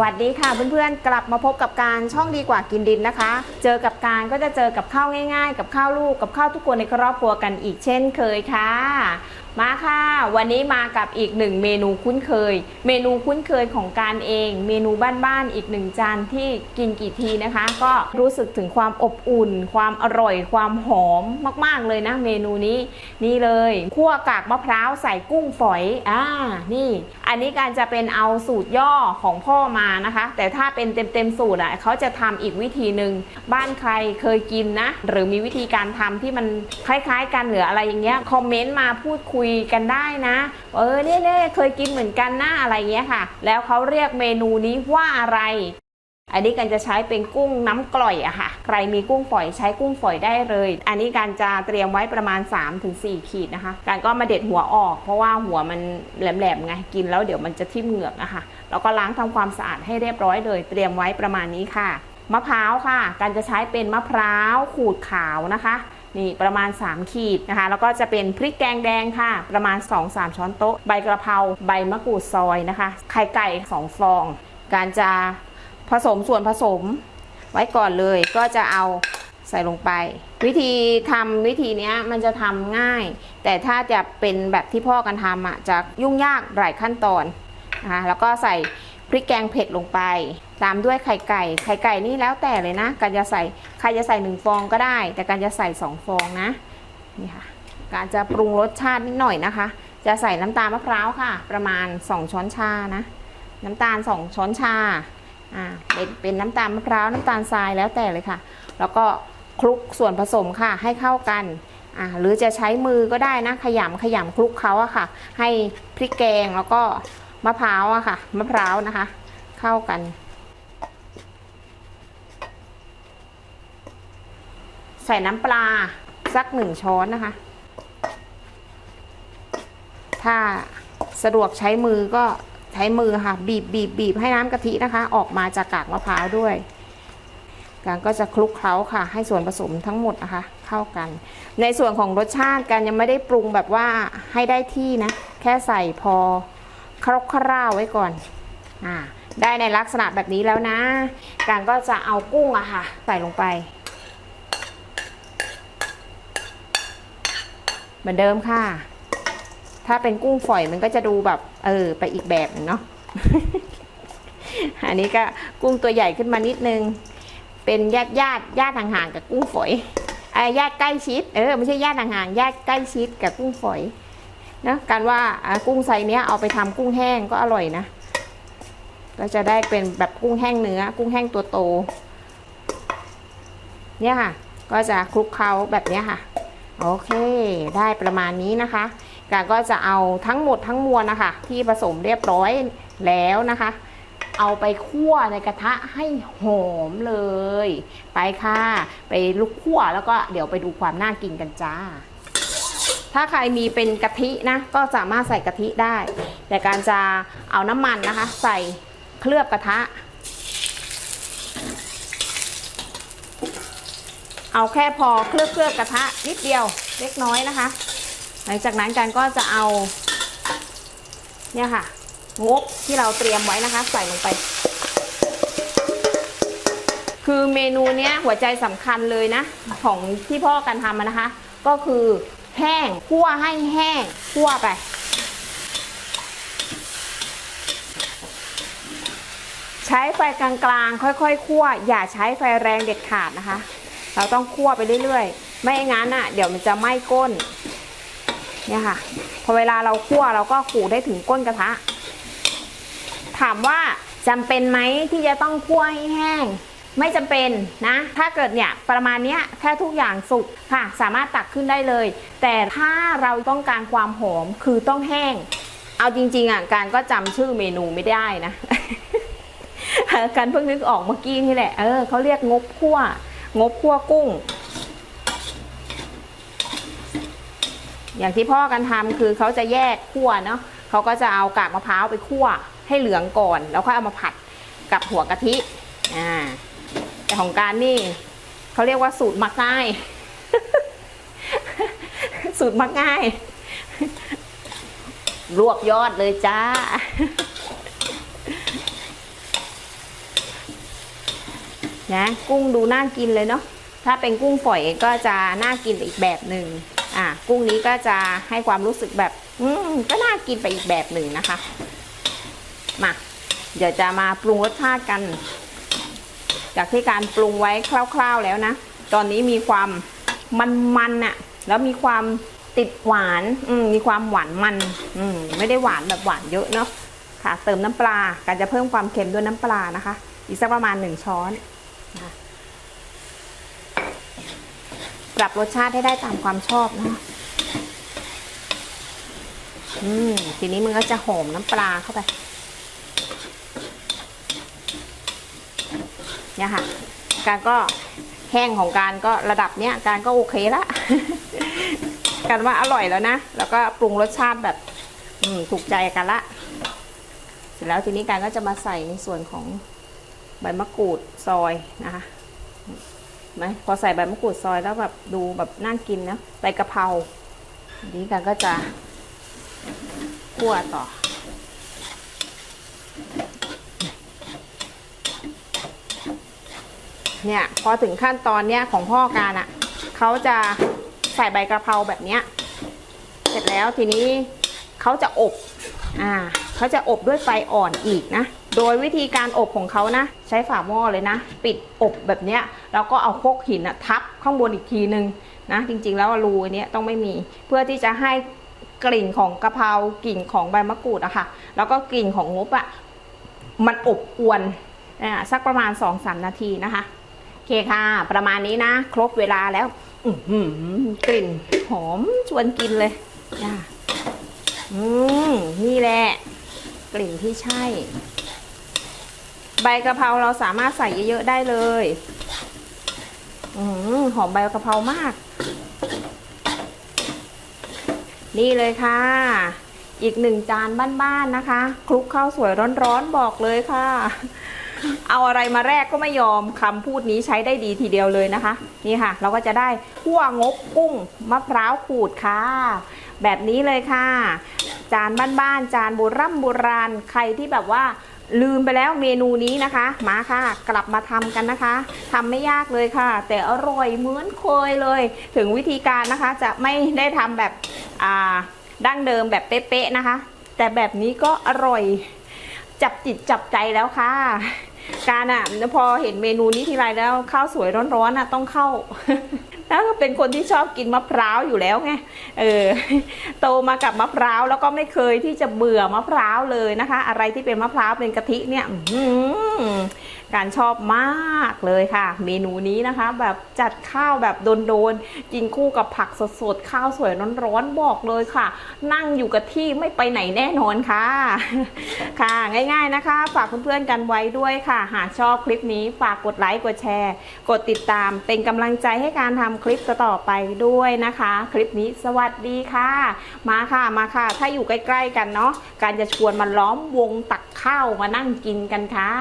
วัสดีค่ะเพื่อนๆ กลับมาพบกับการช่องดีกว่ากินดินนะคะ เจอกับการก็จะเจอกับข้าวง่ายๆ กับข้าวลูกกับข้าวทุกคนในครอบครัวกันอีกเช่นเคยค่ะ มาค่ะ วันนี้มากับอีกหนึ่งเมนูคุ้นเคย เมนูคุ้นเคยของการเอง เมนูบ้านๆอีกหนึ่งจานที่กินกี่ทีนะคะ ก็รู้สึกถึงความอบอุ่น ความอร่อยความหอมมากๆเลยนะเมนูนี้นี่เลยคั่วกากมะพร้าวใส่กุ้งฝอยอ่านี่ อันนี้การจะเป็นเอาสูตรย่อของพ่อมานะคะ แต่ถ้าเป็นเต็มๆสูตรอะเขาจะทำอีกวิธีหนึ่งบ้านใครเคยกินนะ หรือมีวิธีการทำที่มันคล้าย ๆ กันหรืออะไรอย่างเงี้ยคอมเมนต์มาพูดคุยยกันได้นะ เออเนี่ยเคยกินเหมือนกันนะอะไรเงี้ยค่ะ แล้วเขาเรียกเมนูนี้ว่าอะไร อันนี้กันจะใช้เป็นกุ้งน้ำกร่อยอะค่ะ ใครมีกุ้งฝอยใช้กุ้งฝอยได้เลย อันนี้การจะเตรียมไว้ประมาณ 3-4 ขีดนะคะ การก็มาเด็ดหัวออก เพราะว่าหัวมันแหลมๆไงกินแล้วเดี๋ยวมันจะทิ่มเหงือกอะคะแล้วก็ล้างทำความสะอาดให้เรียบร้อยเลย เตรียมไว้ประมาณนี้ค่ะ มะพร้าวค่ะ การจะใช้เป็นมะพร้าวขูดขาวนะคะ นี่ประมาณ 3 ขีดนะคะ แล้วก็จะเป็นพริกแกงแดงค่ะ ประมาณ 2-3 ช้อนโต๊ะ ใบกระเพราใบมะกรูดซอยนะคะ ไข่ไก่ 2 ฟอง การจะผสมส่วนผสมไว้ก่อนเลยก็จะเอาใส่ลงไป วิธีทำวิธีนี้มันจะทำง่าย แต่ถ้าจะเป็นแบบที่พ่อกันทำอะจะยุ่งยากหลายขั้นตอนนะคะแล้วก็ใส่พริกแกงเผ็ดลงไป ตามด้วยไข่ไก่ ไข่ไก่นี่แล้วแต่เลยนะ การจะใส่ใครจะใส่หนึ่งฟองก็ได้ แต่การจะใส่สองฟองนะนี่ค่ะ การจะปรุงรสชาตินิดหน่อยนะคะ จะใส่น้ำตาลมะพร้าวค่ะ ประมาณ 2 ช้อนชานะ น้ำตาล 2 ช้อนชาอ่าเป็นเป็นน้ำตาลมะพร้าวน้ำตาลทรายแล้วแต่เลยค่ะ แล้วก็คลุกส่วนผสมค่ะ ให้เข้ากันอ่าหรือจะใช้มือก็ได้นะ ขยำขยำคลุกเขาอะค่ะ ให้พริกแกงแล้วก็มะพร้าวอะค่ะ มะพร้าวนะคะ เข้ากัน ใส่น้ำปลาสักหนึ่งช้อนนะคะ ถ้าสะดวกใช้มือก็ใช้มือค่ะ บีบบีบบีบให้น้ำกะทินะคะ ออกมาจากกากมะพร้าวด้วยการก็จะคลุกเคล้าค่ะ ให้ส่วนผสมทั้งหมดนะคะ เข้ากัน ในส่วนของรสชาติการยังไม่ได้ปรุงแบบว่าให้ได้ที่นะ แค่ใส่พอคร่าวๆไว้ก่อนอ่าได้ในลักษณะแบบนี้แล้วนะ การก็จะเอากุ้งอะค่ะ ใส่ลงไป เหมือนเดิมค่ะ ถ้าเป็นกุ้งฝอยมันก็จะดูแบบ เออ ไปอีกแบบเนาะอันนี้ก็กุ้งตัวใหญ่ขึ้นมานิดนึง เป็นญาติญาติญาติห่างๆกับกุ้งฝอยไอ้ญาติใกล้ชิด เออไม่ใช่ญาติห่างๆญาติใกล้ชิดกับกุ้งฝอยนะการว่ากุ้งไซเนี้ยเอาไปทำกุ้งแห้งก็อร่อยนะก็จะได้เป็นแบบกุ้งแห้งเนื้อ กุ้งแห้งตัวโต เนี่ยค่ะ ก็จะคลุกเคล้าแบบเนี้ยค่ะ โอเค ได้ประมาณนี้นะคะการก็จะเอาทั้งหมดทั้งมวลนะคะ ที่ผสมเรียบร้อยแล้วนะคะ เอาไปคั่วในกระทะให้หอมเลย ไปค่ะ ไปลุกคั่วแล้วก็เดี๋ยวไปดูความน่ากินกันจ้า ถ้าใครมีเป็นกะทินะ ก็สามารถใส่กะทิได้ แต่การจะเอาน้ำมันนะคะ ใส่เคลือบกระทะ เอาแค่พอเคลือบเคลือบกระทะนิดเดียวเล็กน้อยนะคะ หลังจากนั้นกันก็จะเอา เนี่ยค่ะงบที่เราเตรียมไว้นะคะ ใส่ลงไป คือเมนูเนี้ยหัวใจสำคัญเลยนะ ของที่พ่อกันทำนะคะ ก็คือแห้งคั่วให้แห้งคั่วไปใช้ไฟกลางๆ ค่อยๆ คั่ว อย่าใช้ไฟแรงเด็ดขาดนะคะ เราต้องคั่วไปเรื่อยๆ ไม่งั้นอะ เดี๋ยวมันจะไหม้ก้น เนี่ยค่ะ พอเวลาเราคั่วเราก็ขูดได้ถึงก้นกระทะ ถามว่าจำเป็นไหมที่จะต้องคั่วให้แห้ง ไม่จำเป็นนะ ถ้าเกิดเนี่ยประมาณเนี้ยแค่ทุกอย่างสุกค่ะ สามารถตักขึ้นได้เลย แต่ถ้าเราต้องการความหอมคือต้องแห้ง เอาจริง ๆอะการก็จำชื่อเมนูไม่ได้นะการเพิ่งนึกออกเมื่อกี้นี่แหละ เออเขาเรียกงบคั่ว งบคั่วกุ้ง อย่างที่พ่อกันทำคือเขาจะแยกคั่วเนาะเขาก็จะเอากากมะพร้าวไปคั่วให้เหลืองก่อน แล้วค่อยเอามาผัดกับหัวกะทิอ่าแต่ของการนี่เขาเรียกว่าสูตรมักง่าย สูตรมักง่าย รวบยอดเลยจ้า นะกุ้งดูน่ากินเลยเนาะถ้าเป็นกุ้งฝอยก็จะน่ากินอีกแบบหนึ่งอะกุ้งนี้ก็จะให้ความรู้สึกแบบ อืมก็น่ากินไปอีกแบบหนึ่งนะคะมาเดี๋ยวจะมาปรุงรสชาติกัน จากที่การปรุงไว้คร่าว ๆแล้วนะ ตอนนี้มีความมันๆน่ะแล้วมีความติดหวานอืมมีความหวานมันอืมไม่ได้หวานแบบหวานเยอะเนาะค่ะ เติมน้ำปลาการจะเพิ่มความเค็มด้วยน้ำปลานะคะ อีกสักประมาณหนึ่งช้อนนะคะ ปรับรสชาติให้ได้ตามความชอบนะอืมทีนี้มันก็จะหอมน้ำปลาเข้าไปเนี่ยค่ะ การก็แห้งของการก็ระดับเนี้ยการก็โอเคละ กันว่าอร่อยแล้วนะ แล้วก็ปรุงรสชาติแบบ อืมถูกใจกันละ เสร็จแล้วทีนี้การก็จะมาใส่ในส่วนของใบมะกรูดซอยนะคะ นไหมพอใส่ใบมะกรูดซอยแล้วแบบดูแบบน่ากินนะใบกะเพราทีนี้การก็จะคั่วต่อ เนี่ย พอถึงขั้นตอนเนี้ยของพ่อการอะ่ะเขาจะใส่ใบกระเพราแบบเนี้ย เสร็จแล้วทีนี้เขาจะอบ อ่าเขาจะอบด้วยไฟอ่อนอีกนะ โดยวิธีการอบของเขานะ ใช้ฝาหม้อเลยนะ ปิดอบแบบเนี้ยแล้วก็เอาโคกหินอะทับข้างบนอีกทีนึงนะ จริงๆแล้วรูอันเนี้ยต้องไม่มี เพื่อที่จะให้กลิ่นของกะเพรากลิ่นของใบมะกรูดอะค่ะ แล้วก็กลิ่นของงบอะมันอบอวนอ่าสักประมาณ 2-3 นาทีนะคะโอเคค่ะ ประมาณนี้นะ ครบเวลาแล้วอืกลิ่นหอมชวนกินเลยจ้าอืมนี่แหละ กลิ่นที่ใช่ ใบกะเพราเราสามารถใส่เยอะๆได้เลยอหอมใบกะเพรามาก นี่เลยค่ะ อีกหนึ่งจานบ้านๆนะคะ คลุกข้าวสวยร้อนๆบอกเลยค่ะ เอาอะไรมาแรกก็ไม่ยอมคำพูดนี้ใช้ได้ดีทีเดียวเลยนะคะ นี่ค่ะ เราก็จะได้ขั่วงบกุ้งมะพร้าวขูดค่ะ แบบนี้เลยค่ะ จานบ้านๆจานโบรโบราณใครที่แบบว่า ลืมไปแล้วเมนูนี้นะคะ มาค่ะ กลับมาทำกันนะคะทำไม่ยากเลยค่ะ แต่อร่อยเหมือนเคยเลย ถึงวิธีการนะคะจะไม่ได้ทำแบบดั้งเดิมแบบเป๊ะๆนะคะ แต่แบบนี้ก็อร่อยจับจิตจับใจแล้วค่ะ การอะพอเห็นเมนูนี้ทีไรแล้วข้าวสวยร้อนๆอะต้องเข้า แล้วก็เป็นคนที่ชอบกินมะพร้าวอยู่แล้วไงเออโตมากับมะพร้าวแล้วก็ไม่เคยที่จะเบื่อมะพร้าวเลยนะคะ อะไรที่เป็นมะพร้าวเป็นกะทิเนี่ยหือการชอบมากเลยค่ะ เมนูนี้นะคะ แบบจัดข้าวแบบโดนๆกินคู่กับผักสดๆข้าวสวยร้อนๆบอกเลยค่ะ นั่งอยู่กับที่ไม่ไปไหนแน่นอนค่ะ ค่ะง่ายๆนะคะ ฝากเพื่อนๆกันไว้ด้วยค่ะ หากชอบคลิปนี้ฝากกดไลค์กดแชร์ กดติดตามเป็นกำลังใจให้การทำคลิปต่อไปด้วยนะคะ คลิปนี้สวัสดีค่ะ มาค่ะมาค่ะ ถ้าอยู่ใกล้ ๆ กันเนาะการจะชวนมาล้อมวงตักข้าวมานั่งกินกันค่ะ